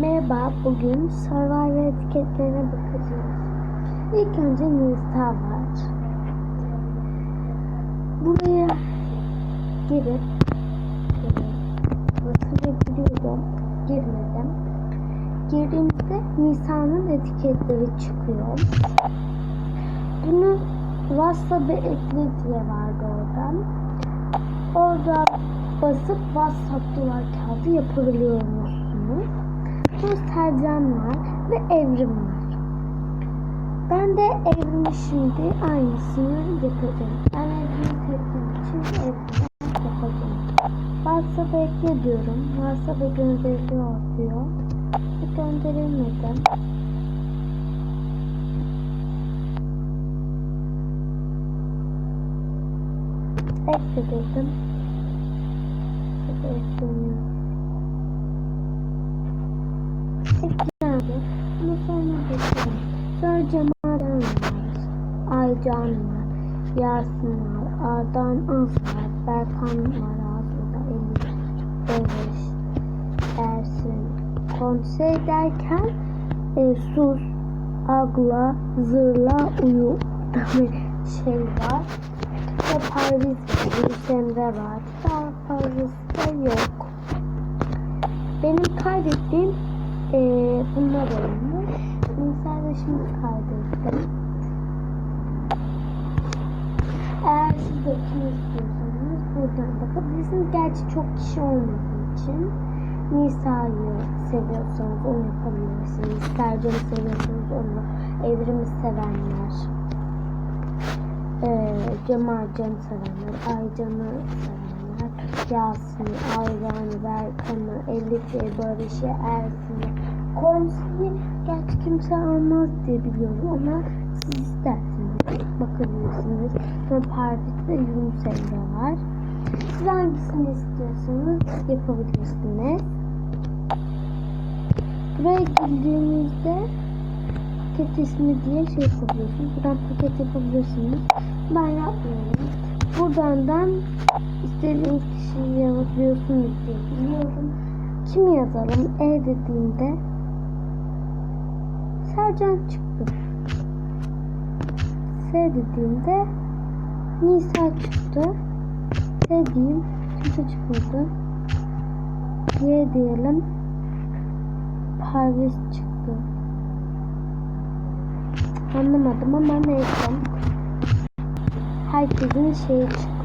Merhaba, bugün Survivor etiketlerine bakacağız. İlk önce Nisa var. Buraya girip basınca giriyorum. Girmedim. Girdiğimizde Nisa'nın etiketleri çıkıyor. Bunu WhatsApp'a ekle diye vardı oradan. Orada basıp WhatsApp duvar kağıdı yapabiliyormuşsunuz. Sonra Sercan var ve Evrim var. Ben de Evrim'i şimdi aynısını yapacağım. Ben Evrim'i sevdiğim için Evrim'i yapacağım. WhatsApp'a ekle diyorum. WhatsApp'a gönderiliyor diyor. Ve gönderilmedi. Ekle dedim. Ekleniyor. Eklendi. Ama sonra bekledim. Sonra Cemal'den var. Aycan var. Yasin var. Ardan Ans var. Berkan var ağzında. Elif. Barış. Ersin. Konsey derken e, sus, agla, zırla, uyu şey var. Ve Paris var. Yunus Emre var. Daha da yok. Benim kaydettiğim e, bunlar olmuş. Mesela şimdi kaydettim. Eğer siz de kim istiyorsanız buradan bakabilirsiniz. Gerçi çok kişi olmadığı için Nisa'yı seviyorsanız onu yapabilirsiniz. Sercan'ı seviyorsanız onu. Evrim'i sevenler. Ee, Cemal Can'ı sevenler. Aycan'ı sevenler. Yasin'i, Ayran'ı, Berkan'ı, Elif'i, Barış'ı, Ersin'i, Komsi'yi gerçi kimse almaz diye biliyorum ama siz isterseniz bakabilirsiniz. Ve Parvit ve Yunus Emre var. Siz hangisini istiyorsanız yapabilirsiniz. Buraya girdiğinizde paket ismi diye şey yapabiliyorsunuz. Buradan paket yapabilirsiniz. Ben yapmıyorum. Buradan istediğiniz kişiyi yazabiliyorsunuz diye biliyorum. Kimi yazalım? E dediğimde Sercan çıktı. S dediğimde Nisa çıktı. T diyeyim. Kimse çıkmadı. Y diyelim. Parvis çıktı. Anlamadım ama neyse. Herkesin şeyi çıkıyor.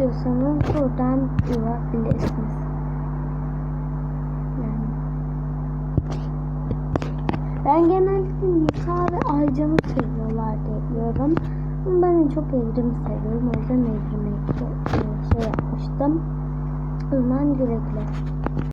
İstiyorsanız buradan bulabilirsiniz. Yani. Ben genellikle Nisa ve Aycan'ı seviyorlar. Ama ben en çok Evrim'i seviyorum. O yüzden Evrim'e şey yapmıştım. O zaman güle güle.